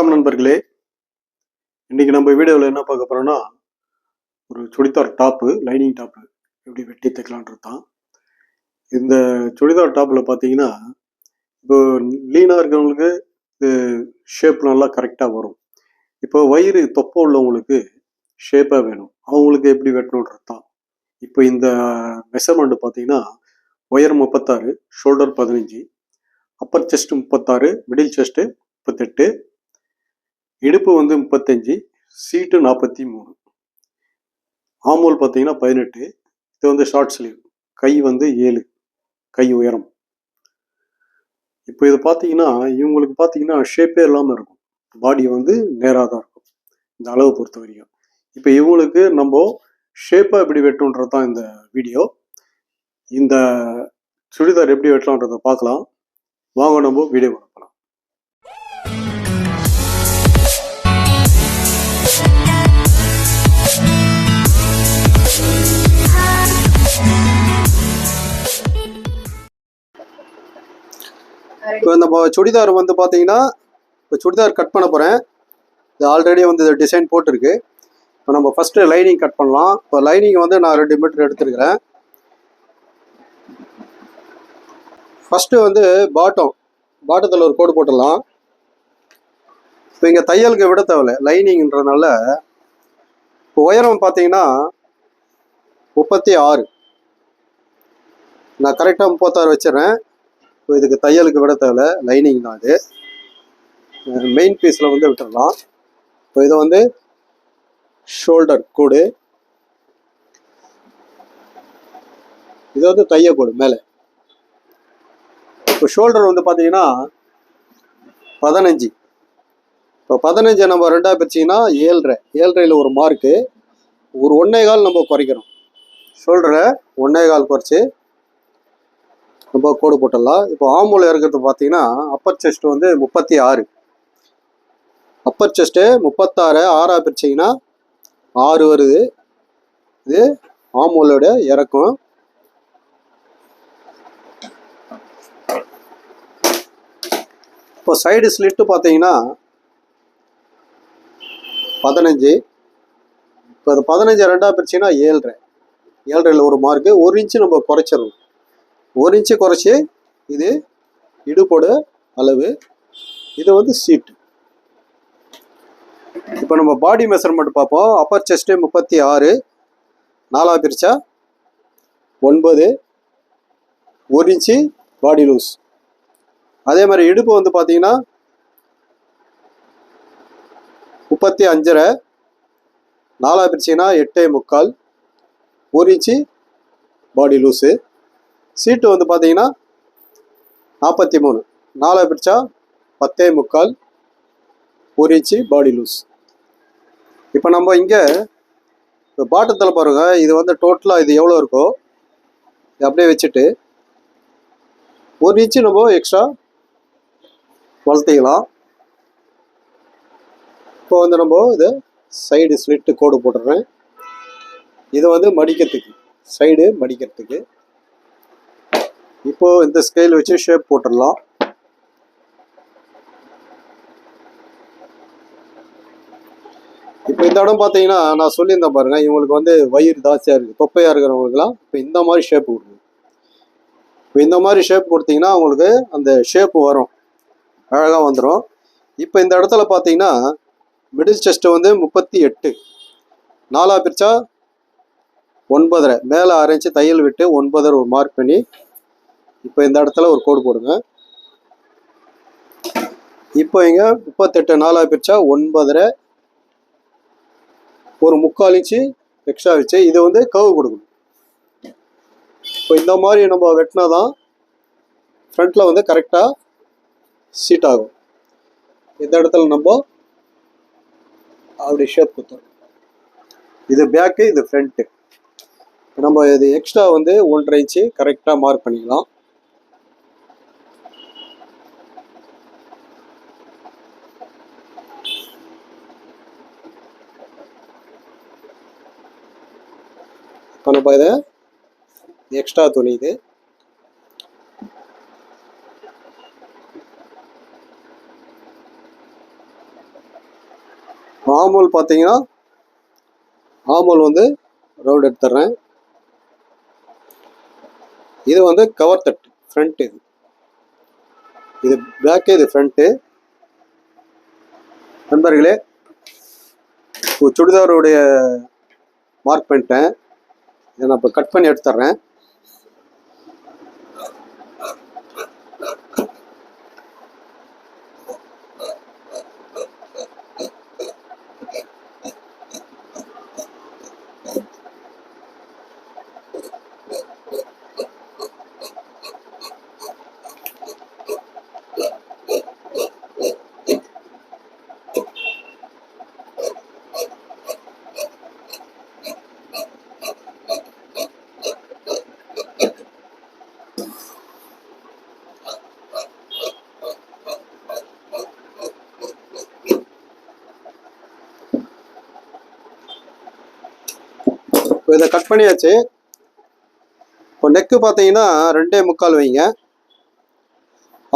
வணக்கம் நண்பர்களே. இன்னைக்கு நம்ம வீடியோவில் என்ன பார்க்க போறோம்னா ஒரு சுடிதார் டாப்பு லைனிங் டாப்பு எப்படி வெட்டி தைக்கலான்றது தான். இந்த சுடிதார் டாப்பில் பார்த்தீங்கன்னா இப்போ லீனாக இருக்கிறவங்களுக்கு ஷேப் நல்லா கரெக்டாக வரும். இப்போ வயிறு தொப்பை உள்ளவங்களுக்கு ஷேப்பாக வேணும். அவங்களுக்கு எப்படி வெட்டணுன்றது தான். இப்போ இந்த மெஷர்மெண்ட் பார்த்தீங்கன்னா ஒயர் முப்பத்தாறு ஷோல்டர் பதினஞ்சு அப்பர் செஸ்ட் முப்பத்தாறு மிடில் செஸ்ட்டு முப்பத்தெட்டு இடுப்பு வந்து முப்பத்தஞ்சு சீட்டு நாற்பத்தி மூணு ஆமோல் பார்த்தீங்கன்னா பதினெட்டு இது வந்து ஷார்ட் ஸ்லீவ். கை வந்து ஏழு கை உயரம். இப்போ இது பார்த்தீங்கன்னா இவங்களுக்கு பார்த்தீங்கன்னா ஷேப்பே இல்லாமல் இருக்கும். பாடி வந்து நேராக தான் இருக்கும் இந்த அளவு பொறுத்த வரைக்கும். இப்போ இவங்களுக்கு நம்ம ஷேப்பாக எப்படி வெட்டுன்றது தான் இந்த வீடியோ இந்த சுடிதார் எப்படி வெட்டலான்றதை பார்க்கலாம். வாங்க நம்ம வீடியோ இப்போ நம்ம சுடிதார் வந்து பார்த்தீங்கன்னா இப்போ சுடிதார் கட் பண்ண போகிறேன் இது ஆல்ரெடி வந்து டிசைன் போட்டிருக்கு. இப்போ நம்ம ஃபஸ்ட்டு லைனிங் கட் பண்ணலாம். இப்போ லைனிங் வந்து நான் ரெண்டு மீட்டர் எடுத்துருக்கிறேன். ஃபஸ்ட்டு வந்து பாட்டம் பாட்டத்தில் ஒரு கோடு போட்டுடலாம். இப்போ இங்கே தையலுக்கு விட தேவையில்ல. லைனிங்ன்றதுனால இப்போ உயரம் பார்த்தீங்கன்னா முப்பத்தி ஆறு. நான் கரெக்டாக முப்பத்தாறு வச்சிடுறேன். இப்போ இதுக்கு தையலுக்கு விட தேவை லைனிங் தான் இது. மெயின் பீஸில் வந்து விட்டுடலாம் இப்போ இதை வந்து ஷோல்டர் கோடு. இது வந்து தைய கோடு மேலே. இப்போ ஷோல்டர் வந்து பார்த்தீங்கன்னா பதினஞ்சு. இப்போ பதினஞ்சை நம்ம ரெண்டாக பிரிச்சிங்கன்னா ஏழ்ரை. ஏழ்ரையில் ஒரு மார்க்கு ஒரு ஒன்றே கால் நம்ம குறைக்கிறோம். ஷோல்டரை ஒன்றே கால் குறைச்சி நம்ம கோடு போட்டுடலாம். இப்போ ஆம்பூல இருக்கிறது பார்த்தீங்கன்னா அப்பர் செஸ்ட் வந்து முப்பத்தி ஆறு. அப்பர் செஸ்ட்டு முப்பத்தாறு ஆறாக பிரிச்சிங்கன்னா ஆறு வருது. இது ஆம்பூலோட இறக்கும். இப்போ சைடு ஸ்லிட்டு பார்த்தீங்கன்னா பதினஞ்சு. இப்போ அது பதினஞ்சு ரெண்டாக பிரிச்சிங்கன்னா ஏழ்ரை. ஏழ்ரையில் ஒரு மார்க்கு ஒரு இன்ச்சு நம்ம குறைச்சிடணும். ஒரு இன்ச்சு குறைச்சி இது இடுப்போட அளவு. இது வந்து சீட்டு இப்போ நம்ம பாடி மெஷர்மெண்ட் பார்ப்போம். அப்பர் செஸ்ட்டு முப்பத்தி ஆறு நாலா பிரிச்சா ஒன்பது ஒரு இன்ச்சு பாடி லூஸ் அதே மாதிரி இடுப்பு வந்து பார்த்தீங்கன்னா முப்பத்தி அஞ்சரை நாலா பிரிச்சிங்கன்னா எட்டே முக்கால் ஒரு இன்ச்சு பாடி லூஸு சீட்டு வந்து பார்த்தீங்கன்னா நாற்பத்தி மூணு. நாலாக பிடிச்சா பத்தே முக்கால் ஒரு இன்ச்சு பாடி லூஸ் இப்போ நம்ம இங்கே இப்போ பாட்டத்தில் பாருங்கள் இது வந்து டோட்டலாக இது எவ்வளோ இருக்கோ அப்படியே வச்சுட்டு ஒரு இன்ச்சு நம்ம எக்ஸ்ட்ரா வளர்த்திக்கலாம். இப்போ வந்து நம்ம இதை சைடு ஸ்லிட்டு கோடு போட்டுடுறேன். இது வந்து மடிக்கிறதுக்கு சைடு மடிக்கிறதுக்கு. இப்போ இந்த ஸ்கேல் வச்சு ஷேப் போட்டுடலாம். இப்போ இந்த இடம் பார்த்தீங்கன்னா நான் சொல்லியிருந்தேன் பாருங்க இவங்களுக்கு வந்து வயிறு ஜாஸ்தியாக இருக்குது தொப்பையாக இருக்கிறவங்களுக்குலாம் இப்போ இந்த மாதிரி ஷேப் கொடுக்கும் இப்போ இந்த மாதிரி ஷேப் கொடுத்தீங்கன்னா அவங்களுக்கு அந்த ஷேப் வரும். அழகாக வந்துடும் இப்போ இந்த இடத்துல பார்த்தீங்கன்னா மிடில் செஸ்ட்டு வந்து முப்பத்தி எட்டு. நாலா பிரிச்சா ஒன்பதரை. மேலே அரைஞ்சி தையல் விட்டு ஒன்பதரை ஒரு மார்க் பண்ணி இப்போ இந்த இடத்துல ஒரு கோடு போடுங்க. இப்போ இங்கே முப்பத்தெட்டு நாலா பிரிச்சா ஒன்பதரை ஒரு முக்கால் இன்ச்சு எக்ஸ்ட்ரா வச்சு இது வந்து கவு கொடுக்கணும். இப்போ இந்த மாதிரி நம்ம வெட்டினா தான் ஃப்ரண்ட்டில் வந்து கரெக்டாக சீட் ஆகும். இந்த இடத்துல நம்ம அப்படி ஷேப் கொடுத்தோம். இது பேக்கு இது ஃப்ரண்ட்டு நம்ம இது எக்ஸ்ட்ரா வந்து ஒன்றரை இன்ச்சு கரெக்டாக மார்க் பண்ணிக்கலாம் இப்போ நம்ம இதை எக்ஸ்ட்ரா துணி இது. ஆமூல் பார்த்தீங்கன்னா ஆமூல் வந்து ரவுண்ட் எடுத்துட்றேன். இது வந்து கவர் தட்டு ஃப்ரண்ட் இது. இது பேக்கு இது ஃப்ரண்ட்டு நண்பர்களே சுடிதாருடைய மார்க் பண்ணிட்டேன். இதை நான் இப்போ கட் பண்ணி எடுத்துட்றேன் இப்போ இதை கட் பண்ணியாச்சு. இப்போ நெக்கு பார்த்தீங்கன்னா ரெண்டே முக்கால் வைங்க.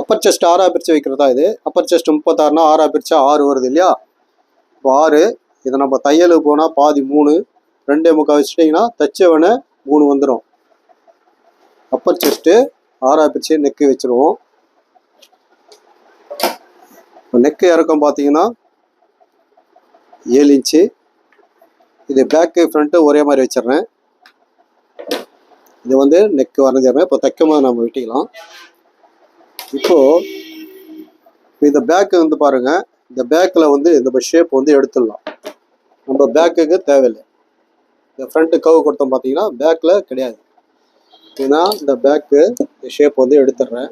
அப்பர் செஸ்ட் ஆறா பிரித்து வைக்கிறதா இது? அப்பர் செஸ்ட் முப்பத்தாறுனா ஆறா பிரித்தா ஆறு வருது இல்லையா? இப்போ ஆறு. இதை நம்ம தையலுக்கு போனால் பாதி மூணு. ரெண்டே முக்கால் வச்சுட்டிங்கன்னா தச்சவனை மூணு வந்துடும் அப்பர் செஸ்ட்டு ஆறா பிரித்து நெக்கு வச்சுருவோம். இப்போ நெக்கு இறக்கம் பார்த்தீங்கன்னா ஏழு இன்ச்சு. இது பேக்கு ஃப்ரண்ட்டு ஒரே மாதிரி வச்சிடுறேன். இது வந்து நெக் வரைஞ்சிடுறேன் இப்போ தைக்கமாக நம்ம வெட்டிக்கலாம். இப்போது இந்த பேக்கு வந்து பாருங்கள் இந்த பேக்கில் வந்து இந்த ஷேப் வந்து எடுத்துடலாம். நம்ம பேக்குக்கு தேவையில்லை. இந்த ஃப்ரண்ட்டு கவு கொடுத்தோம் பார்த்தீங்கன்னா பேக்கில் கிடையாது. ஏன்னா இந்த பேக்கு இந்த ஷேப் வந்து எடுத்துடுறேன்.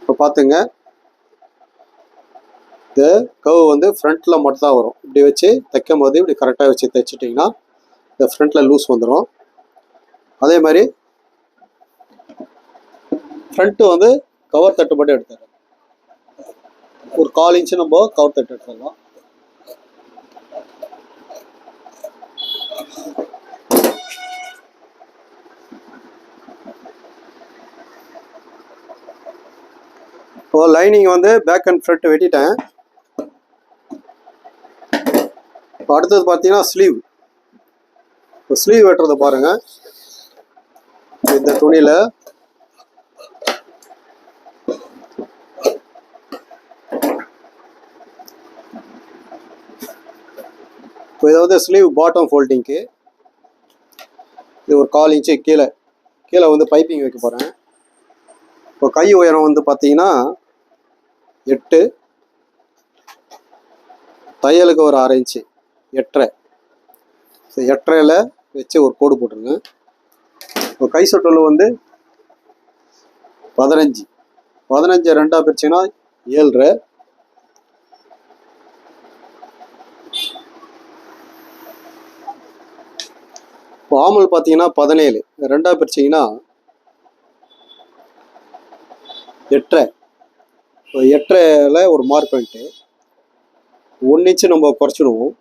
இப்போ பார்த்துங்க. இந்த கவு வந்து ஃப்ரண்ட்டில் மட்டும் தான் வரும். இப்படி வச்சு தைக்கும் போது இப்படி கரெக்டாக வச்சு தைச்சிட்டிங்கன்னா இந்த ஃப்ரண்ட்டில் லூஸ் வந்துடும் அதே மாதிரி ஃப்ரண்ட்டு வந்து கவர் தட்டு மட்டும் எடுத்துடுறேன் ஒரு கால் இன்ச்சு நம்ம கவர் தட்டு எடுத்துடலாம். இப்போ லைனிங் வந்து பேக் அண்ட் ஃப்ரண்ட் வெட்டிட்டேன். இப்போ அடுத்தது பார்த்தீங்கன்னா ஸ்லீவ் இப்போ ஸ்லீவ் வெட்டுறதை பாருங்க. இந்த துணியில் இப்போ இதை வந்து ஸ்லீவ் பாட்டம் ஃபோல்டிங்க்கு இது ஒரு கால் இன்ச்சு கீழே. கீழே வந்து பைப்பிங் வைக்க போகிறேன் இப்போ கை உயரம் வந்து பார்த்தீங்கன்னா எட்டு. தையலுக்கு ஒரு அரை இன்ச்சு. எட்டரை. ஸோ எட்டரையில் வச்சு ஒரு கோடு போட்டுருங்க இப்போ கை சுற்றல் வந்து பதினஞ்சு. பதினஞ்சு ரெண்டாக பிரிச்சிங்கன்னா ஏழரை. இப்போ ஆமல் பார்த்தீங்கன்னா பதினேழு. ரெண்டாக பிரிச்சிங்கன்னா எட்டரை. இப்போ எட்டரையில் ஒரு மார்க் பண்ணிட்டு ஒன்று இன்ச்சு நம்ம குறைச்சிடுவோம்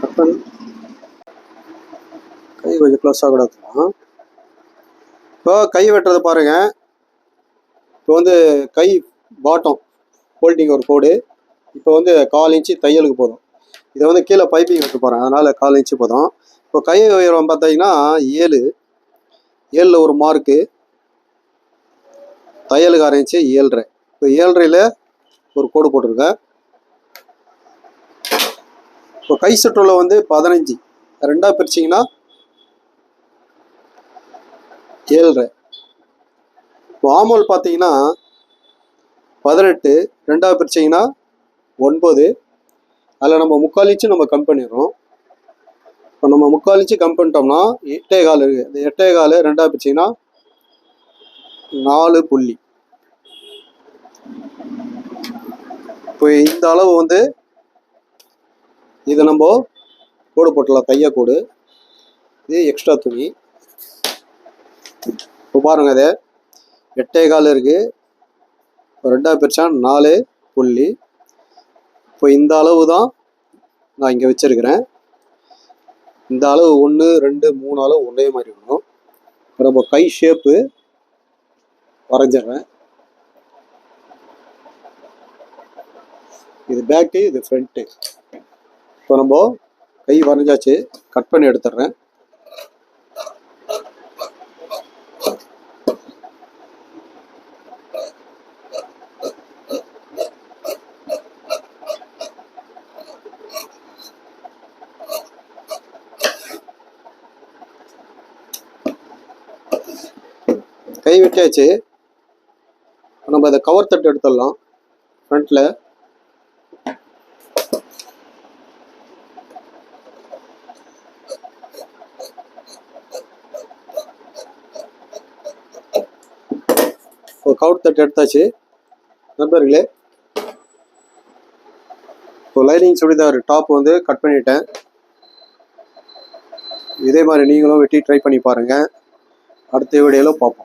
கட் பண்ணு. கை கொஞ்சம் க்ளோஸாக கூட எடுத்துக்கலாம் இப்போ கை வெட்டுறது பாருங்க. இப்போ வந்து கை பாட்டம் ஹோல்டிங் ஒரு கோடு. இப்போ வந்து கால் இன்ச்சு தையலுக்கு போதும். இதை வந்து கீழே பைப்பிங் வைக்க போகிறேன் அதனால் கால் இன்ச்சு போதும். இப்போ கை உயரம் பார்த்தீங்கன்னா ஏழு. ஏழில் ஒரு மார்க்கு தையலுக்கு ஆரம்பிச்சு ஏழ்ரை. இப்போ ஏழ்ரையில் ஒரு கோடு போட்டிருக்கேன். இப்போ கை சுற்றுல வந்து பதினஞ்சு. ரெண்டாக பிரிச்சிங்கன்னா ஏழரை. வாமல் பார்த்தீங்கன்னா பதினெட்டு ரெண்டாக பிரிச்சிங்கன்னா ஒன்பது. அதில் நம்ம முக்கால் இன்ச்சு நம்ம கம் பண்ணிடுறோம். இப்போ நம்ம முக்கால் இன்ச்சு கம் பண்ணிட்டோம்னா எட்டே கால் இருக்குது இந்த எட்டே கால் ரெண்டாக பிரிச்சிங்கன்னா நாலு புள்ளி. இப்போ இந்த அளவு வந்து இதை நம்ம கோடு போட்டலாம் தைய கோடு. இது எக்ஸ்ட்ரா துணி. இப்போ பாருங்க இது. எட்டே கால் இருக்குது ரெண்டாக பிரிச்சா நாலு புள்ளி. இப்போ இந்த அளவு தான் நான் இங்கே வச்சுருக்கிறேன். இந்த அளவு ஒன்று ரெண்டு மூணு அளவு ஒன்றே மாதிரி இருக்கணும். இப்போ நம்ம கை ஷேப்பு வரைஞ்சிடுறேன். இது பேக்கு இது ஃப்ரண்ட்டு. இப்போ நம்ம கை வரைஞ்சாச்சு. கட் பண்ணி எடுத்துடுறேன். கை வெட்டியாச்சு. நம்ம அதை கவர் தட்டு எடுத்துடலாம். ஃப்ரண்ட்டில் ஒரு கவர் தட்டு எடுத்தாச்சு. நண்பர்களே. இப்போ லைனிங் சுடிதார் டாப் வந்து கட் பண்ணிட்டேன். இதே மாதிரி நீங்களும் வெட்டி ட்ரை பண்ணி பாருங்கள் அடுத்த வீடியோவில் பார்ப்போம்.